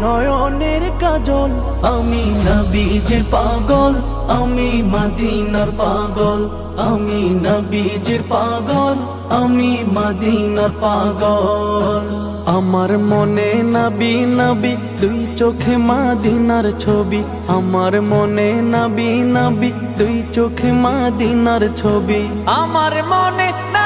নয়নের কাজল, আমি নবীজির পাগল, আমি মদিনার পাগল, আমি নবীজির পাগল, আমি মদিনার পাগল। আমার মনে নবী নবী, দুই চোখে মাদিনার ছবি। আমার মনে নবী নবী, দুই চোখে মাদিনার ছবি। আমার মনে নবী